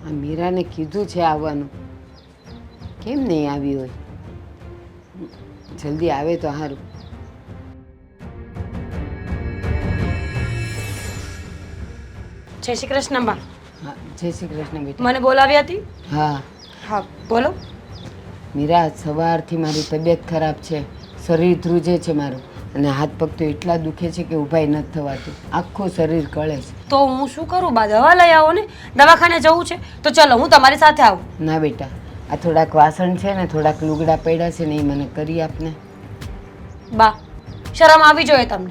આ મીરાને કીધું છે આવવાનું. કેમ નહીં આવી હોય? જલ્દી આવે તો સારું. જય શ્રી કૃષ્ણ બા. હા જય શ્રી કૃષ્ણ બેટા. મને બોલાવી હતી? હા. હા બોલો. મીરા સવારથી મારી તબિયત ખરાબ છે. શરીર ધ્રુજે છે મારું. અને હાથ પગ તો એટલા દુખે છે કે ઊભાઈ નથી થવાતું. આખું શરીર કળે છે. તો હું શું કરું? બા દવા લઈ આવો ને. દવાખાને જવું છે. તો ચલો હું તમારી સાથે આવું. ના બેટા આ થોડાક વાસણ છે ને થોડાક લુગડા પડ્યા છે ને એ મને કરી આપને. બા શરમ આવી જોઈએ તમને.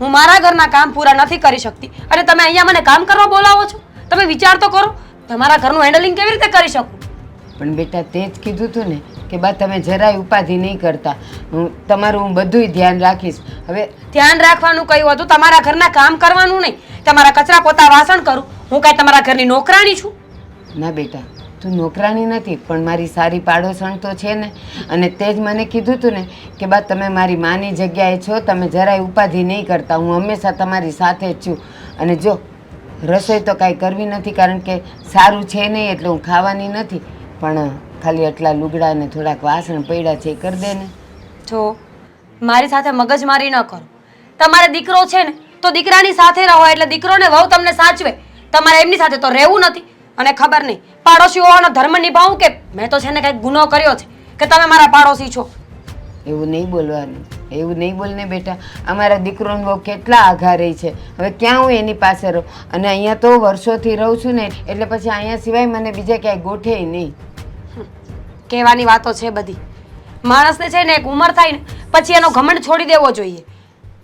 હું મારા ઘરના કામ પૂરા નથી કરી શકતી. અને તમે અહીંયા મને કામ કરવા બોલાવો છો? તમે વિચાર તો કરો તમારા ઘરનું હેન્ડલિંગ કેવી રીતે કરી શકું? પણ બેટા તે જ કીધું હતું ને કે બા તમે જરાય ઉપાધિ નહીં કરતા. હું તમારું હું બધુંય ધ્યાન રાખીશ. હવે ધ્યાન રાખવાનું કહ્યું હતું તમારા ઘરના કામ કરવાનું નહીં. તમારા કચરા પોતા વાસણ કરું. હું કાંઈ તમારા ઘરની નોકરાણી છું? ના બેટા તું નોકરાણી નથી પણ મારી સારી પાડોશણ તો છે ને. અને તે જ મને કીધું હતું ને કે બા તમે મારી માની જગ્યાએ છો તમે જરાય ઉપાધિ નહીં કરતા. હું હંમેશા તમારી સાથે જ છું. અને જો રસોઈ તો કાંઈ કરવી નથી કારણ કે સારું છે નહીં એટલે હું ખાવાની નથી. પણ ખાલી એટલા લુગડા ને થોડાક વાસણ પડ્યા છે એ કરી દે ને. જો મારી સાથે મગજમારી ન કરો. તમારે દીકરો છે ને તો દીકરાની સાથે રહો એટલે દીકરોને વહુ તમને સાચવે. તમારે એમની સાથે તો રહેવું નથી. અને ખબર નહીં પાડોશી હોવાનો ધર્મ નિભાવું કે મેં તો છે ને કંઈક ગુનો કર્યો છે કે તમે મારા પાડોશી છો? એવું નહીં બોલવાનું એવું નહીં બોલ ને બેટા. અમારા દીકરોને બહુ કેટલા આઘા રહી છે. હવે ક્યાં હું એની પાસે રહું? અને અહીંયા તો વર્ષોથી રહું છું ને એટલે પછી અહીંયા સિવાય મને બીજે ક્યાંય ગોઠે નહીં. કહેવાની વાતો છે બધી. માણસને છે ને એક ઉંમર થાય ને પછી એનો ઘમંડ છોડી દેવો જોઈએ.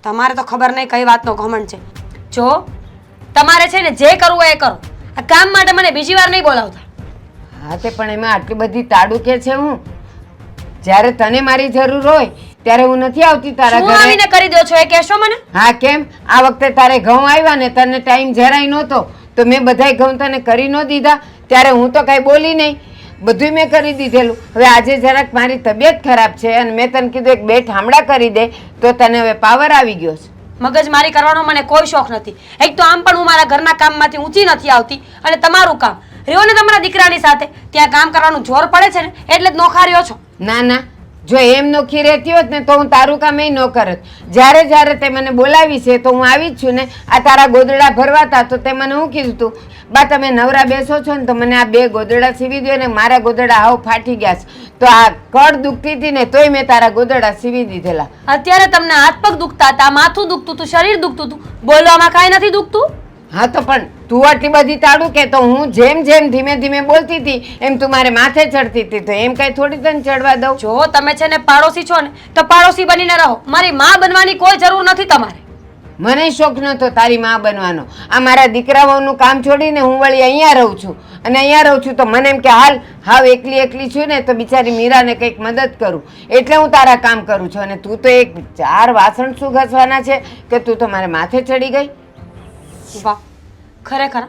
તમારે તો ખબર નહીં કઈ વાતનો ઘમંડ છે. જો તમારે છે ને જે કરવું એ કરો. આ કામ માટે મને બીજી વાર નહીં બોલાવતા. હા તે પણ એમાં આટલી બધી તાડું કે છે હું? જ્યારે તને મારી જરૂર હોય ત્યારે હું નથી આવતી તારા ઘરે. આવીને કરી દો છો એ કહેશો મને? હા કેમ? આ વખતે તારે ઘઉં આવ્યા ને તને ટાઈમ જરાય નહોતો તો મેં બધાય ઘઉં તને કરી ન દીધા. ત્યારે હું તો કાંઈ બોલી નહીં. બધું મેં કરી દીધેલું. હવે આજે જરાક મારી તબિયત ખરાબ છે અને મેં તને કીધું એક બે ઠામડા કરી દે તો તને હવે પાવર આવી ગયો છે. મગજમારી કરવાનો મને કોઈ શોખ નથી. એક તો આમ પણ હું મારા ઘરના કામમાંથી ઊંચી નથી આવતી અને તમારું કામ. રહ્યો ને તમારા દીકરાની સાથે ત્યાં કામ કરવાનું જોર પડે છે ને? એટલે જ નોખા રહ્યો છો. ના ના જો એમ નોખી રહેતી હોત ને તો હું તારું કામ ન કરત. જ્યારે જ્યારે તે મને બોલાવી છે તો હું આવી જ છું ને. આ તારા ગોદડા ભરવાતા તો તે મને હું કીધું તું? બા, તમે નવરા બેસો છો ને તો મને આ બે ગોદડા સીવી દો ને મારા ગોદડા હાવ ફાટી ગયા છે. તો આ કળ દુખતી હતી ને તોય મેં તારા ગોદડા સીવી દીધેલા. અત્યારે તમને હાથ પગ દુખતા હતા, માથું દુખતું હતું શરીર દુખતું હતું બોલવામાં કાંઈ નથી દુખતું? હા તો પણ તું આટલી બધી તાળું કે તો હું જેમ જેમ ધીમે ધીમે બોલતી હતી એમ તું મારે માથે ચડતી હતી તો એમ કઈ થોડી તને ચડવા દઉં? જો તમે છે ને પાડોશી છો ને તો પાડોશી બનીને રહો. મારી માં બનવાની કોઈ જરૂર નથી તમારે. મને શોખ નહોતો તારી માં બનવાનો. આ મારા દીકરાઓનું કામ છોડીને હું વળી અહીંયા રહું છું. અને અહીંયા રહું છું તો મને એમ કે હાલ હાવ એકલી એકલી છું ને તો બિચારી મીરાને કંઈક મદદ કરું. એટલે હું તારા કામ કરું છું. અને તું તો એક ચાર વાસણ શું ઘસવાના છે કે તું તો મારે માથે ચડી ગઈ? વાહ ખરેખર?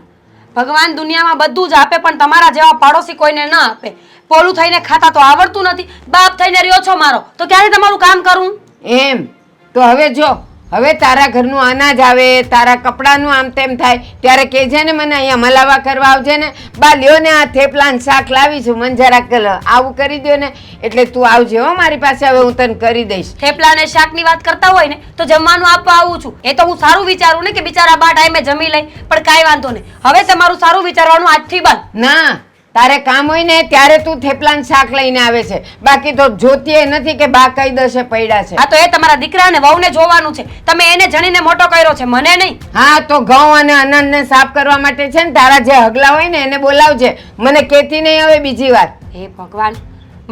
ભગવાન દુનિયામાં બધું જ આપે, પણ તમારા જેવા પાડોશી કોઈને ના આપે. પોલું થઈને ખાતા તો આવડતું નથી. બાપ થઈને રહ્યો છો મારો. તો ક્યારે તમારું કામ કરું? એમ. તો હવે જો. હવે તારા ઘરનું અનાજ આવે તારા કપડાનું આમ તેમ થાય ત્યારે કહેજે ને મને અહીંયા મલાવા કરવા આવજે ને. બા લ્યો ને આ થેપલાન શાક લાવી છું મને જરાક કલ- આવું કરી દો ને. એટલે તું આવજે હો મારી પાસે હવે હું તને કરી દઈશ. થેપલા અને શાકની વાત કરતા હોય ને તો જમવાનું આપવા આવું છું. એ તો હું સારું વિચારું ને કે બિચારા બા ટાઈમે જમી લઈ પણ કાંઈ વાંધો નહીં. હવે તમારું સારું વિચારવાનું આજથી બાદ ના તારે કામ હોય ને ત્યારે તું થેપલાન શાક લઈને આવે છે. બાકી તો જોતી નથી કે બા કઈ દશે પડ્યા છે. હા તો એ તમારા દીકરા અને વહુને જોવાનું છે. તમે એને જણીને મોટો કર્યો છે મને નહીં. હા તો ઘઉં અને અનાજને સાફ કરવા માટે છે ને તારા જે હગલા હોય ને એને બોલાવજે. મને કહેતી નહીં હવે બીજી વાર. હે ભગવાન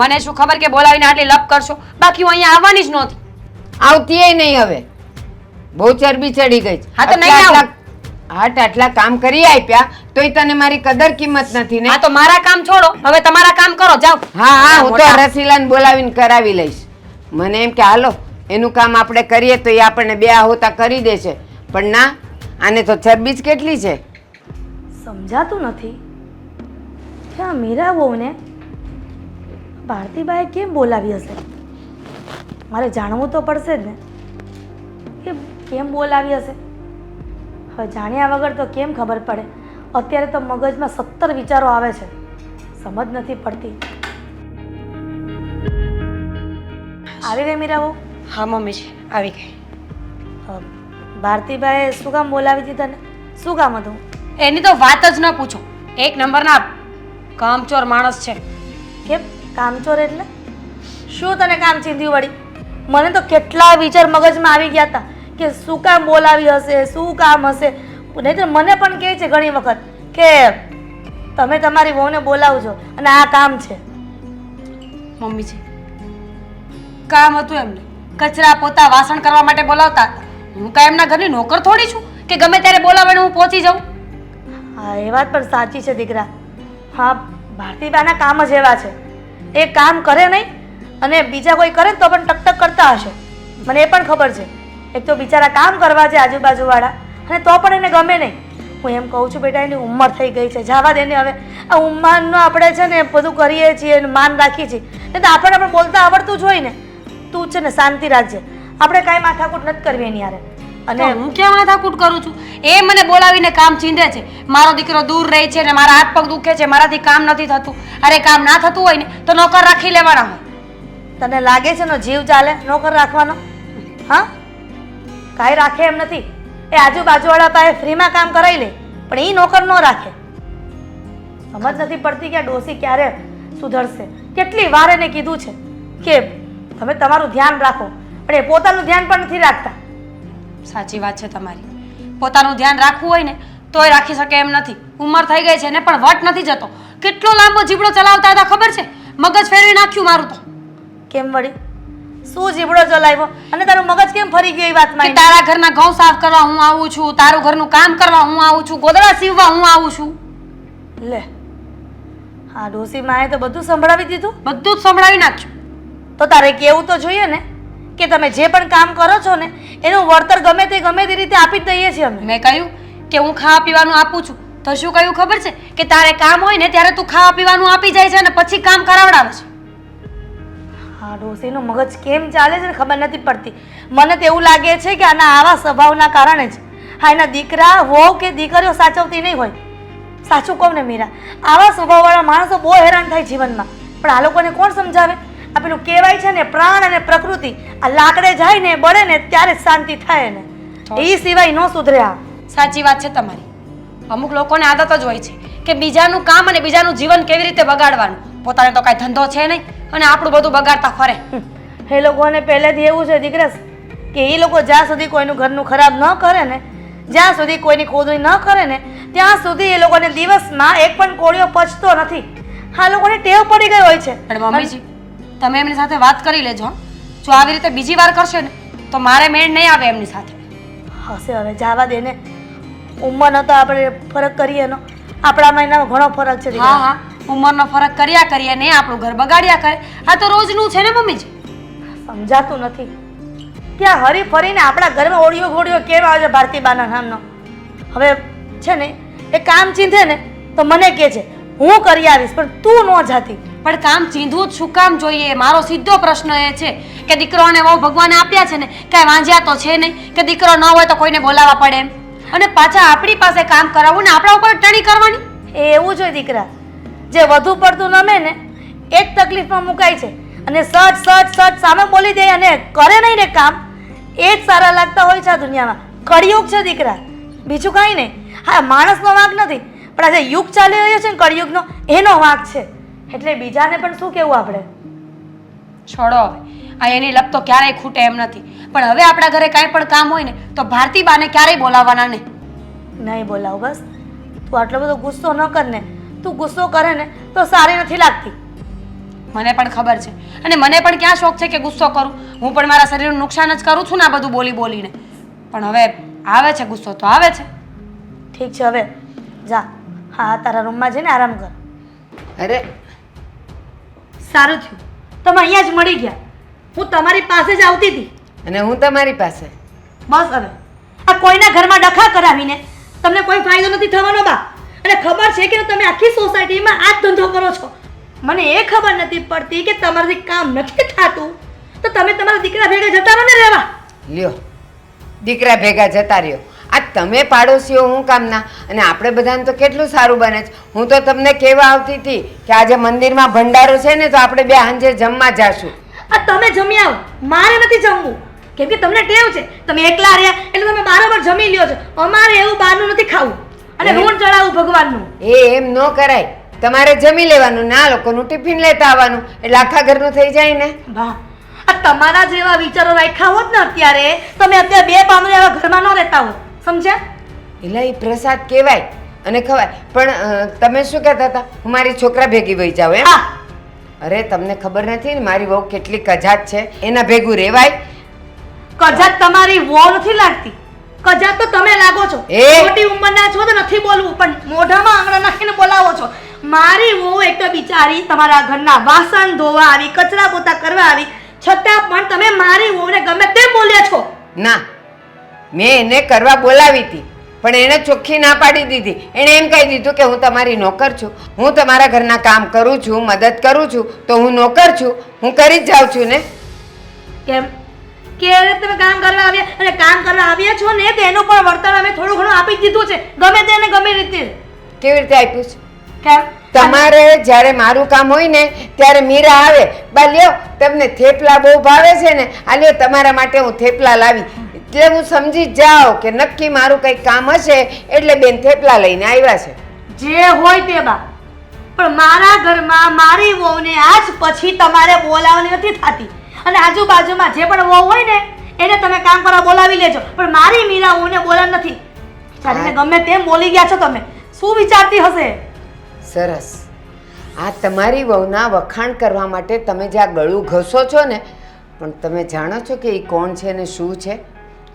મને શું ખબર કે બોલાવીને આટલી લપ કરશો? બાકી હું અહીંયા આવવાની જ નહોતી. આવતી નહીં હવે. બહુ ચરબી ચડી ગઈ છે. હા તો નહીં આવું. આટ આટલા કામ કરી આપ્યા તોય તને મારી કદર કિંમત નથી ને? આ તો મારા કામ છોડો. હવે તમારા કામ કરો જાઓ. હા હા હું તો મોટા. બોલાવીને કરાવી લઈશ. મને એમ કે હાલો એનું કામ આપણે કરીએ તો એ આપણને બે આહોતા કરી દેશે. પણ ના આને તો ચરબી કેટલી છે? સમજાતું નથી. કે આ મીરા બહુને ભારતીબાએ કેમ બોલાવી હશે? મારે જાણવું તો પડશે જ ને. કે કેમ બોલાવી હશે? હવે જાણ્યા વગર તો કેમ ખબર પડે? અત્યારે તો મગજમાં સત્તર વિચારો આવે છે. સમજ નથી પડતી. આવી ગઈ મીરાઓ હા મમ્મીજી આવી ગઈ. ભારતીભાઈ શું કામ બોલાવી હતી તને શું કામ હતું? એની તો વાત જ ન પૂછો. એક નંબરના કામચોર માણસ છે. કેમ? કામચોર એટલે? શું તને કામ ચીંધ્યું વળી? મને તો કેટલા વિચાર મગજમાં આવી ગયા હતા. કે શું કામ બોલાવી હશે શું કામ હશે? નહીં તો મને પણ કહે છે ઘણી વખત કે તમે તમારી વહુને બોલાવજો અને આ કામ છે. મમ્મીજી કામ હતું એમને. કચરા પોતા વાસણ કરવા માટે બોલાવતા. હું કાંઈ એમના ઘરની નોકર થોડી છું કે ગમે ત્યારે બોલાવે હું પહોંચી જાઉં? હા એ વાત પણ સાચી છે દીકરા. હા ભારતીબાના કામ જ એવા છે. એ કામ કરે નહીં અને બીજા કોઈ કરે તો પણ ટકટક કરતા હશે. મને એ પણ ખબર છે. એક તો બિચારા કામ કરવા છે આજુબાજુવાળા અને તો પણ એને ગમે નહીં. હું એમ કહું છું બેટા એની ઉંમર થઈ ગઈ છે જવા દે ને હવે. આ ઉંમરનું આપણે છે ને બધું કરીએ છીએ અને માન રાખીએ છીએ. નહીં તો આપણને પણ બોલતા આવડતું જ હોય ને. તું છે ને શાંતિ રાખજે. આપણે કાંઈ માથાકૂટ નથી કરવી એની યારે અને અને હું ક્યાં માથાકૂટ કરું છું? એ મને બોલાવીને કામ ચીંધે છે. મારો દીકરો દૂર રહે છે ને મારા હાથ પગ દુખે છે મારાથી કામ નથી થતું. અરે કામ ના થતું હોય ને તો નોકર રાખી લેવાના હોય. તને લાગે છે ને જીવ ચાલે નોકર રાખવાનો? હા? કાંઈ રાખે એમ નથી. એ આજુબાજુવાળા પાસે ફ્રીમાં કામ કરાવી લે પણ એ નોકર ન રાખે. સમજ નથી પડતી કે આ ડોસી ક્યારે સુધરશે. કેટલી વાર એને કીધું છે કે તમે તમારું ધ્યાન રાખો પણ એ પોતાનું ધ્યાન પણ નથી રાખતા. સાચી વાત છે તમારી. પોતાનું ધ્યાન રાખવું હોય ને તોય રાખી શકે એમ નથી. ઉંમર થઈ ગઈ છે ને પણ વટ નથી જતો. કેટલો લાંબો જીબડો ચલાવતા હતા ખબર છે? મગજ ફેરવી નાખ્યું મારું તો. કેમ વળી? શું જીબડો ચલાવ્યો અને તારું મગજ કેમ ફરી ગયું એ કે વાતમાં તારા ઘરના ઘઉં સાફ કરવા હું આવું છું તારું ઘરનું કામ કરવા હું આવું છું ગોદડા સીવવા હું આવું છું. લે હા ડોસી માએ તો બધું સંભળાવી દીધું. બધું જ સંભળાવી નાખ્યું. તો તારે કેવું તો જોઈએ ને? કે તમે જે પણ કામ કરો છો ને એનું વળતર ગમે તે ગમે તે રીતે આપી જ દઈએ છીએ અમે. મેં કહ્યું કે હું ખાવા પીવાનું આપું છું. તો શું કહ્યું ખબર છે? કે તારે કામ હોય ને ત્યારે તું ખાવા પીવાનું આપી જાય છે અને પછી કામ કરાવડાવે છે. હા ડોસીનું મગજ કેમ ચાલે છે ને ખબર નથી પડતી. મને તો એવું લાગે છે કે આના આવા સ્વભાવના કારણે જ. હા એના દીકરા હોવ કે દીકરીઓ સાચવતી નહીં હોય. સાચું કહું ને મીરા આવા સ્વભાવવાળા માણસો બહુ હેરાન થાય જીવનમાં. પણ આ લોકોને કોણ સમજાવે? આ પેલું કહેવાય છે ને પ્રાણ અને પ્રકૃતિ. આ લાકડે જાય ને બળે ને ત્યારે જ શાંતિ થાય ને એ સિવાય ન સુધરે આ. સાચી વાત છે તમારી. અમુક લોકોને આદત જ હોય છે કે બીજાનું કામ અને બીજાનું જીવન કેવી રીતે બગાડવાનું. પોતાને તો કાંઈ ધંધો છે નહીં અને આપણું બધું બગાડતા ફરે. એ લોકોને પહેલેથી એવું છે દીકરા કે એ લોકો જ્યાં સુધી કોઈનું ઘરનું ખરાબ ન કરે ને જ્યાં સુધી કોઈની ખોદણી ન કરે ને ત્યાં સુધી એ લોકોને દિવસમાં એક પણ કોળિયો પચતો નથી. આ લોકોને ટેવ પડી ગઈ હોય છે. પણ મમ્મીજી તમે એમની સાથે વાત કરી લેજો જો આવી રીતે બીજી વાર કરશે ને તો મારે મેળ નહીં આવે એમની સાથે. હશે હવે જવા દે ને. ઉંમરનો તો આપણે ફરક કરીએ એનો આપણામાં એનામાં ઘણો ફરક છે હા હા. ઉંમરનો ફરક કર્યા કરીએ ને આપણું ઘર બગાડ્યા કરે. આ તો રોજનું છે ને મમ્મી સમજાતું નથી. ત્યાં હરી ફરીને આપણા ઘરમાં ઓળિયો ઘોડિયો કેમ આવે છે ભારતીબાના નામનો? હવે છે ને એ કામ ચીંધે ને તો મને કહે છે હું કરી આવીશ પણ તું ન જાતી. પણ કામ ચીંધવું જ શું કામ જોઈએ? મારો સીધો પ્રશ્ન એ છે કે દીકરોને બહુ ભગવાને આપ્યા છે ને કાંઈ વાંજ્યા તો છે નહીં કે દીકરો ન હોય તો કોઈને બોલાવવા પડે એમ? અને પાછા આપણી પાસે કામ કરાવવું ને આપણા ઉપર ટણી કરવાની? એ એવું જ હોય દીકરા. જે વધુ પડતું નમે ને એ જ તકલીફમાં મુકાય છે. અને સચ સચ સચ સામે બોલી દે અને કરે નહીં ને કામ એ જ સારા લાગતા હોય છે આ દુનિયામાં. કળિયુગ છે દીકરા. બીજું કાંઈ નહીં. હા માણસનો વાંક નથી પણ આજે યુગ ચાલી રહ્યો છે ને કળિયુગનો એનો વાંક છે. એટલે બીજાને પણ શું કહેવું આપણે? છોડો હવે. આ એની લપ તો ક્યારેય ખૂટે એમ નથી. પણ હવે આપણા ઘરે કાંઈ પણ કામ હોય ને તો ભારતી બાને ક્યારેય બોલાવવાના નહીં. નહીં બોલાવ બસ. તું આટલો બધો ગુસ્સો ન કર ને. તું ગુસ્સો કરે ને તો સારી નથી લાગતી. મને પણ ખબર છે. અને મને પણ ક્યાં શોખ છે કે ગુસ્સો કરું? હું પણ મારા શરીરનું નુકસાન જ કરું છું ને આ બધું બોલી બોલીને. પણ હવે આવે છે ગુસ્સો તો આવે છે. ઠીક છે હવે જા. હા તારા રૂમમાં જઈને આરામ કર. અરે. સારું થયું. તમે અહીંયા જ મળી ગયા. હું તમારી પાસે જ આવતી હતી. અને હું તમારી પાસે. બસ હવે. આ કોઈના ઘરમાં ડખા કરાવીને તમને કોઈ ફાયદો નથી થવાનો બા. અને ખબર છે કે તમે આખી સોસાયટીમાં આ જ ધંધો કરો છો? મને એ ખબર નથી પડતી કે તમારાથી કામ નથી થતું. તો તમે તમારા દીકરા ભેગા જતા રહો ને રહેવા. લ્યો દીકરા ભેગા જતા રહ્યો. આ તમે પાડોશીઓ હું કામના? અને આપણે બધાને તો કેટલું સારું બને છે. હું તો તમને કહેવા આવતી હતી કે આજે મંદિરમાં ભંડારો છે ને તો આપણે બે સાંજે જમવા જાશું. આ તમે જમી આવો. મારે નથી જમવું. કેમ કે તમને ટેવ છે. તમે એકલા રહ્યા એટલે તમે બારોબર જમી લ્યો છો. અમારે એવું બહારનું નથી ખાવું. અને ઋણ ચડાવવું ભગવાનનું. એ એમ ન કરાય. તમારે જમી લેવાનું ને આ લોકોનું ટિફિન લેતા આવવાનું. એટલે આખા ઘરનું થઈ જાય ને. વાહ. આ તમારા જેવા વિચારો રાખ્યા હોત ને અત્યારે તમે અત્યારે બે પાંદડે એવા ઘરમાં ન રહેતા હોત. સમજ્યા? એટલે એ પ્રસાદ કહેવાય અને ખવાય. પણ તમે શું કહેતા હતા? હું મારી છોકરા ભેગી વહી જાઉં એમ? હા. અરે તમને ખબર નથી ને મારી વહુ કેટલી કજાત છે. એના ભેગું રેવાય. કજાત તમારી વહુ નથી લાગતી. કજાત તો તમે લાગો છો! મોટી ઉંમરના છો તો નથી બોલવું પણ મોઢામાં આંગળા નાખીને બોલાવો છો. મારી વહુ એક તો બિચારી તમારા ઘરના વાસણ ધોવા આવી કચરા પોતા કરવા આવી છતાં પણ તમે મારી વહુને ગમે તેમ બોલ્યા છો. ના મેં એને કરવા બોલાવી હતી પણ એણે ચોખ્ખી ના પાડી દીધી. એણે એમ કહી દીધું કે હું તમારી નોકર છું હું તમારા ઘરના કામ કરું છું મદદ કરું છું તો હું નોકર છું હું કરી જ જાઉં છું ને. કેમ? કે તમે કામ કરવા આવ્યા? અને કામ કરવા આવ્યા છો ને તેનું પણ વળતર અમે થોડું ઘણું આપી જ દીધું છે. ગમે તેને ગમે રીતે. કેવી રીતે આપ્યું છે? કેમ? તમારે જ્યારે મારું કામ હોય ને ત્યારે મીરા આવે. બા લ્યો તમને થેપલા બહુ ભાવે છે ને. આ લ્યો તમારા માટે હું થેપલા લાવી. એટલે હું સમજી જાઉં કે નક્કી મારું કંઈક કામ હશે એટલે બેન થેપલા લઈને આવ્યા છે. જે હોય તે બા. પણ મારા ઘરમાં મારી વહુને આજ પછી તમારે બોલાવવાની નથી થતી. અને આજુબાજુમાં જે પણ વહુ હોય ને એને તમે કામ કરવા બોલાવી લેજો. પણ મારી મીરા વહુને બોલા નથી. ચાલીને ગમે તેમ બોલી ગયા છો તમે. શું વિચારતી હશે? સરસ. આ તમારી વહુના વખાણ કરવા માટે તમે જે આ ગળું ઘસો છો ને પણ તમે જાણો છો કે એ કોણ છે ને શું છે?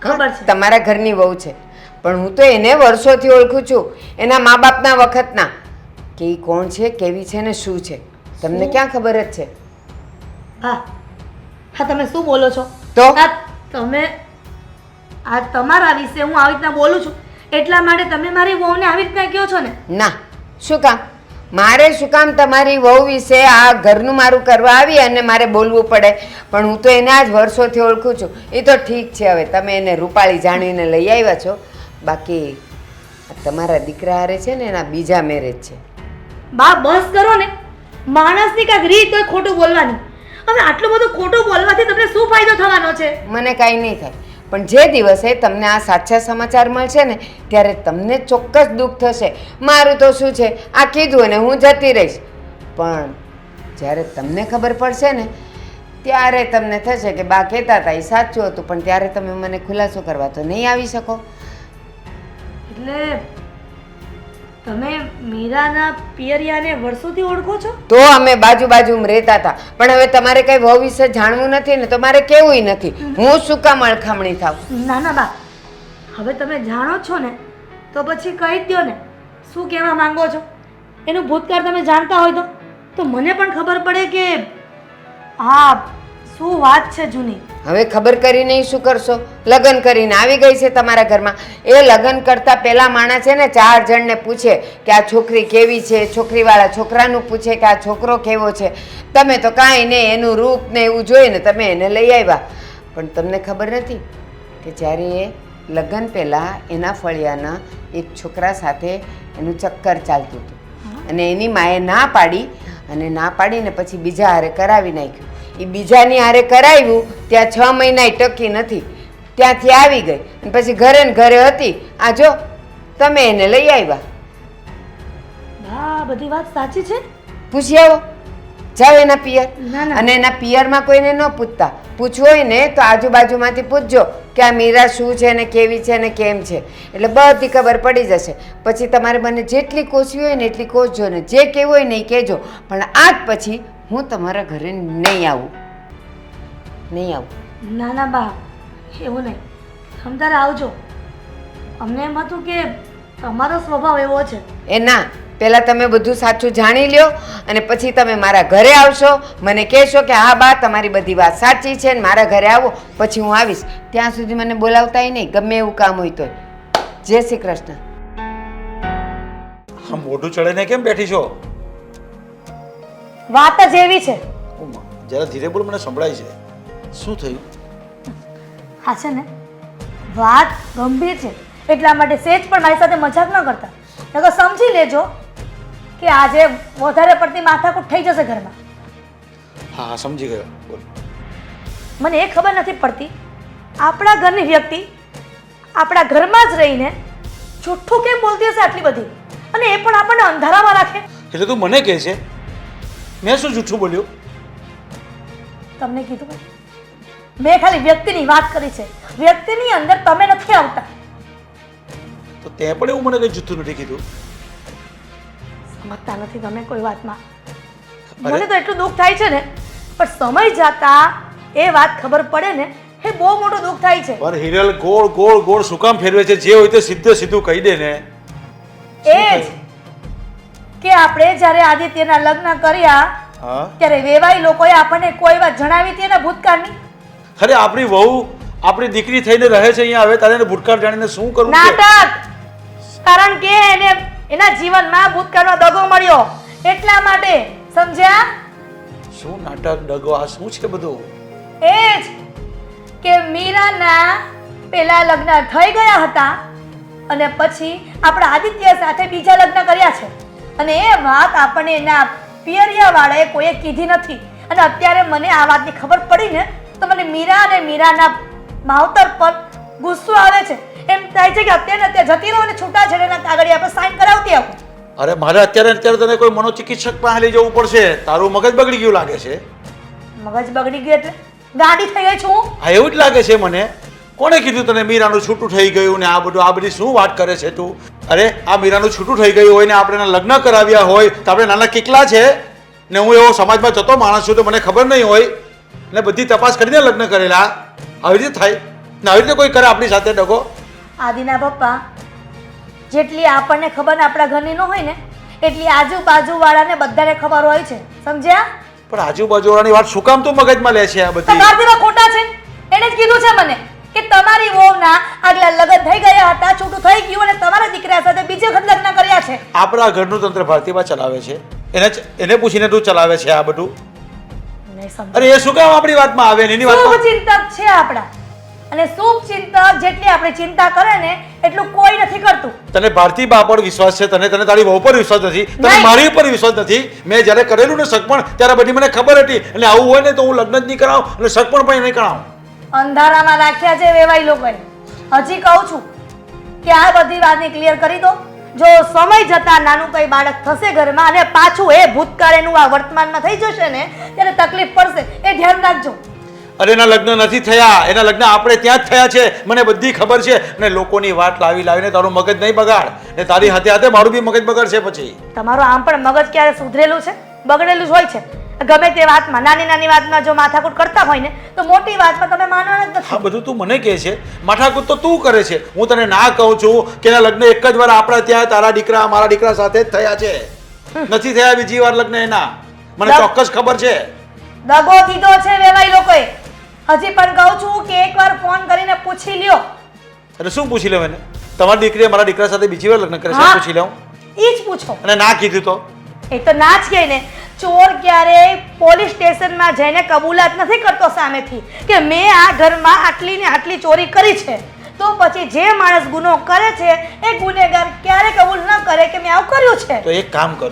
ખબર છે. તમારા ઘરની વહુ છે. પણ હું તો એને વર્ષોથી ઓળખું છું. એના મા બાપના વખતના. કે એ કોણ છે કેવી છે ને શું છે? તમને ક્યાં ખબર જ છે? હા. હા તમે શું બોલો છો? તો? આ તમે આ તમારા વિશે હું આવી રીતના બોલું છું. એટલા માટે તમે મારી વહુને આવી રીતના કહો છો ને? ના શું કામ? મારે શું કામ તમારી વહુ વિશે આ ઘરનું મારું કરવા આવી અને મારે બોલવું પડે? પણ હું તો એને આજ વર્ષોથી ઓળખું છું. એ તો ઠીક છે હવે તમે એને રૂપાળી જાણીને લઈ આવ્યા છો. બાકી તમારા દીકરા હારે છે ને એના બીજા મેરેજ છે. બા બસ કરો ને. માણસની કાંઈક રીત હોય ખોટું બોલવાની. હવે આટલું બધું ખોટું બોલવાથી તમને શું ફાયદો થવાનો છે? મને કાંઈ નહીં થાય. પણ જે દિવસે તમને આ સાચા સમાચાર મળશે ને ત્યારે તમને ચોક્કસ દુઃખ થશે. મારું તો શું છે? આ કીધું અને હું જતી રહીશ. પણ જ્યારે તમને ખબર પડશે ને ત્યારે તમને થશે કે બા કહેતા હતા એ સાચું હતું પણ ત્યારે તમે મને ખુલાસો કરવા તો નહીં આવી શકો. એટલે તમે મીરાના પિયરિયાને વર્ષોથી ઓળખો છો? તો અમે બાજુ બાજુમાં રહેતા હતા. પણ હવે તમારે કંઈ વહુ વિશે જાણવું નથી ને તો મારે કેવું નથી. હું શું કામ અળખામણી થાવ ના ના બા. હવે તમે જાણો છો ને તો પછી કહી દો ને શું કહેવા માંગો છો? એનું ભૂતકાળ તમે જાણતા હોય તો. તો મને પણ ખબર પડે કે હા શું વાત છે જૂની? હવે ખબર કરીને ઈ શું કરશો? લગ્ન કરીને આવી ગઈ છે તમારા ઘરમાં. એ લગ્ન કરતા પહેલા માણસ છે ને ચાર જણને પૂછે કે આ છોકરી કેવી છે? છોકરીવાળા છોકરાનું પૂછે કે આ છોકરો કેવો છે? તમે તો કાંઈ નહીં એનું રૂપ ને એવું જોઈને તમે એને લઈ આવ્યા. પણ તમને ખબર નથી કે જ્યારે એ લગ્ન પહેલાં એના ફળિયાના એક છોકરા સાથે એનું ચક્કર ચાલતું હતું. અને એની માએ ના પાડી અને ના પાડીને પછી બીજા હારે કરાવી નાખ્યું. એ બીજાની હારે કરાવ્યું ત્યાં છ મહિના ટકી નથી. ત્યાંથી આવી ગઈ અને પછી ઘરે ને ઘરે હતી. આ જો તમે એને લઈ આવ્યા. હા બધી વાત સાચી છે? પૂછી આવો. જાઓ એના પિયર. અને એના પિયરમાં કોઈને ન પૂછતા. પૂછવું હોય ને તો આજુબાજુમાંથી પૂછજો કે આ મીરા શું છે ને કેવી છે ને કેમ છે. એટલે બધી ખબર પડી જશે. પછી તમારે મને જેટલી કોશવી હોય ને એટલી કોશજો ને. જે કહેવું હોય ને એ કહેજો. પણ આજ પછી હું તમારા ઘરે નહીં આવું. નહીં આવું. ના ના બા એવું નહીં. તમ આવજો. અમને એમ હતું કે તમારો સ્વભાવ એવો છે. એ ના પહેલાં તમે બધું સાચું જાણી લ્યો અને પછી તમે મારા ઘરે આવશો. મને કહેશો કે હા બા તમારી બધી વાત સાચી છે ને મારા ઘરે આવો પછી હું આવીશ. ત્યાં સુધી મને બોલાવતાય નહીં ગમે એવું કામ હોય તોય. જય શ્રી કૃષ્ણ. મોઢું ચડે ને કેમ બેઠી છો? વાત જ એવી છે. જરા ધીરે બોલ મને સંભળાય છે. શું થયું? હા છે ને વાત ગંભીર છે. એટલા માટે સેજ પણ મારી સાથે મજાક ન કરતા. નકર સમજી લેજો કે આજે વધારે પડતી માથાકૂટ થઈ જશે ઘરમાં. હા હા સમજી ગયો. બોલ. મને એ ખબર નથી પડતી આપણા ઘરની વ્યક્તિ આપણા ઘરમાં જ રહીને જુઠ્ઠું કેમ બોલતી હશે આટલી બધી? અને એ પણ આપણને અંધારામાં રાખે? એટલે તું મને કહે છે મેં શું જૂઠું બોલ્યું? તમને કીધું મેં? ખાલી વ્યક્તિની વાત કરી છે. વ્યક્તિની અંદર તમે નથી આવતા. તો તે પણ એવું મને કંઈ જૂઠું નથી કીધું? સમજતા નથી તમે કોઈ વાતમાં. મને તો એટલું દુઃખ થાય છે ને પણ સમય જતા એ વાત ખબર પડે ને એ બહુ મોટું દુઃખ થાય છે. પણ હિરલ ગોળ ગોળ ગોળ શું કામ ફેરવે છે? જે હોય તે સીધે સીધું કહી દે ને. એ જ. કે આપણે જ્યારે આદિત્યના લગ્ન કર્યા ત્યારે વેવાઈ લોકોએ આપણને કોઈ વાત જણાવી હતી એના ભૂતકાળની? અરે આપણી વહુ આપણી દીકરી થઈને રહે છે અહીંયા હવે તારે ભૂતકાળ જાણીને શું કરવું નાટક! કારણ કે એને એના જીવનમાં ભૂતકાળનો દગો મળ્યો. એટલા માટે સમજ્યા? શું નાટક ડગો આ શું છે બધું? એ જ કે મીરાના પેલા લગ્ન થઈ ગયા હતા અને પછી આપણા આદિત્ય સાથે બીજા લગ્ન કર્યા છે. અને એ વાત આપણને એના પિયરિયાવાળાએ કોઈએ કીધી નથી. અને અત્યારે મને આ વાતની ખબર પડી ને તો મને મીરા અને મીરાના માવતર પર ગુસ્સો આવે છે. એમ થાય છે કે અત્યારે અત્યારે જતી રહો અને છૂટા છૂટાછેડાના કાગળિયા આપણે સાઈન કરાવતી આવું. અરે મારે અત્યારે અત્યારે તને કોઈ મનોચિકિત્સક પાસે લઈ જવું પડશે? તારું મગજ બગડી ગયું લાગે છે. મગજ બગડી ગયું એટલે ગાડી થઈ ગઈ છું હા એવું જ લાગે છે મને. કોણે કીધું તને મીરાનું છૂટું થઈ ગયું ને આ બધું? આ બધી શું વાત કરે છે તું? અરે આ મીરાનું છૂટું થઈ ગયું હોય ને આપણે એના લગ્ન કરાવ્યા હોય તો આપણે નાના કેટલા છે ને હું એવો સમાજમાં જતો માણસ છું તો મને ખબર નહીં હોય. ને બધી તપાસ કરીને લગ્ન કરેલા. આવી રીતે થાય. ને આવી રીતે કોઈ કરે આપણી સાથે ડગો? આદિના પપ્પા જેટલી આપણને ખબર ને આપણા ઘરની ન હોય ને એટલી આજુબાજુ વાળાને બધાને ખબર હોય છે. સમજ્યા? પણ આજુબાજુવાળાની વાત શું કામ તું મગજમાં લે છે આ બધી? ખોટા છે? એને જ કીધું છે મને. કે તમારી વહુના આગલા લગ્ન થઈ ગયા હતા છૂટું થઈ ગયું અને તમારા દીકરા સાથે બીજે વખત લગ્ન કર્યા છે. આપણા ઘરનું તંત્ર ભારતીમાં ચલાવે છે. એને એને પૂછીને તું ચલાવે છે આ બધું? અરે એ શું કામ આપણી વાતમાં આવે એની શુભ ચિંતક છે આપણા. અને શુભ ચિંતક જેટલી આપણે ચિંતા કરે ને એટલું કોઈ નથી કરતું. તને ભારતી બા પર વિશ્વાસ છે તને તને તારી વહુ પર વિશ્વાસ નથી તને મારી ઉપર વિશ્વાસ નથી. મેં જ્યારે કરેલું ને સગપણ ત્યારે બધી મને ખબર હતી. અને આવું હોય ને તો હું લગ્ન જ નહીં કરાવું અને સગપણ પણ નહીં કરાવું. અંધારામાં રાખ્યા છે વેવાઈ લોકોએ. હજી કહું છું કે આ બધી વાતને ક્લિયર કરી દો. જો સમય જતા નાનું કઈ બાળક થશે ઘરમાં અને પાછું એ ભૂતકાળ એનું આ વર્તમાનમાં થઈ જશે ને ત્યારે તકલીફ પડશે. એ ધ્યાન રાખજો. અરે એના લગ્ન નથી થયા. એના લગ્ન આપણે ત્યાં જ થયા છે. મને બધી ખબર છે. ને લોકોની વાત લાવી લાવીને તારું મગજ નહીં બગાડ. ને તારી હાથે હાથે મારું બી મગજ બગાડશે પછી. તમારો આમ પણ મગજ ક્યારે સુધરેલું છે? બગડેલું જ હોય છે. ગમે તે વાતમાં નાની નાની વાતમાં જો માથાકૂટ કરતા હોય ને તો મોટી વાતમાં તમે માનવાના જ આ બધું તું મને કહે છે. માથાકૂટ તો તું કરે છે. હું તને ના કહું છું કે એના લગ્ન એક જ વાર આપણા ત્યાં તારા દીકરા મારા દીકરા સાથે જ થયા છે. નથી થયા બીજી વાર લગ્ન એના. મને ચોક્કસ ખબર છે. દગો દીધો છે વેવાઈ લોકોએ. હજી પણ કહું છું કે એકવાર ફોન કરીને પૂછી લ્યો. એટલે શું પૂછી લેવું એને? તમારી દીકરીએ મારા દીકરા સાથે બીજી વાર લગ્ન કરે છે પૂછી લઉં ઈ જ પૂછો. અને ના કીધું તો? એ તો ના જ કહે ને. ચોર ક્યારેય પોલીસ સ્ટેશનમાં જઈને કબૂલાત નથી કરતો સામેથી કે મેં આ ઘરમાં આટલી ને આટલી ચોરી કરી છે. તો પછી જે માણસ ગુનો કરે છે, એ ગુનેગાર ક્યારે કબૂલ ન કરે કે મેં આવું કર્યું છે? તો એક કામ કર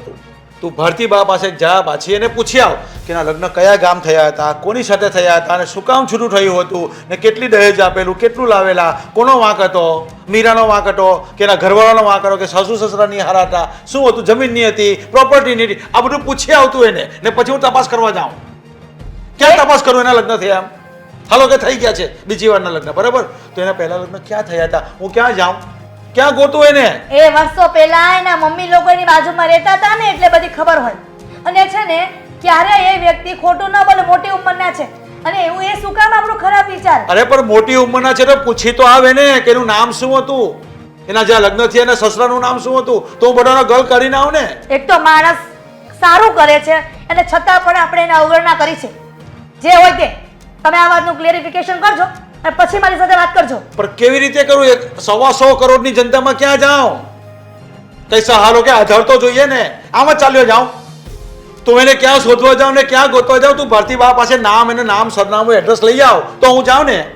તું ભરતી બા પાસે જા, પાછી એને પૂછી આવ કે એના લગ્ન કયા ગામ થયા હતા, કોની સાથે થયા હતા અને શું કામ છૂટું થયું હતું ને કેટલી દહેજ આપેલું, કેટલું લાવેલા, કોનો વાંક હતો? મીરાનો વાંક હતો કે એના ઘરવાળાનો વાંક હતો કે સાસુ સસરાની હારા હતા શું હતું? જમીનની હતી, પ્રોપર્ટીની હતી? આ બધું પૂછી આવતું એને ને પછી હું તપાસ કરવા જાઉં. ક્યાં તપાસ કરું એના લગ્ન થયા હાલો કે થઈ ગયા છે બીજી વારના લગ્ન, બરાબર? તો એના પહેલા લગ્ન ક્યાં થયા હતા? હું ક્યાં જાઉં? ક્યાં ગોતું એને? એ વર્ષો પહેલા એના મમ્મી લોકો એની બાજુમાં રહેતા હતા ને એટલે બધી ખબર હોય. અને છે ને ક્યારે એ વ્યક્તિ ખોટું ન બોલે મોટી ઉંમરના છે. અને એવું એ શું કામ આપણું ખરાબ વિચાર? અરે પણ મોટી ઉંમરના છે તો પૂછી તો આવે ને કે એનું નામ શું હતું? એના જ્યાં લગ્ન થયા એના સસરાનું નામ શું હતું? તો હું બધાનો ગલ કરીને આવું ને. એક તો માણસ સારું કરે છે અને છતાં પણ આપણે એને અવગણના કરી છે. જે હોય તે. તમે આ વાતનું ક્લેરિફિકેશન કરજો. અને પછી મારી સાથે વાત કરજો. પણ કેવી રીતે કરું? એક સવા સો કરોડની જનતામાં ક્યાં જાઉં? કઈ સહારો કે આધાર તો જોઈએ ને. આમ ચાલ્યો જાઉં. તું એને ક્યાં શોધવા જાઉં ને ક્યાં ગોતવા જાઉં? તું ભરતી બા પાસે નામ, એને નામ, સરનામું એડ્રેસ લઈ આવ. તો હું જાઉં ને.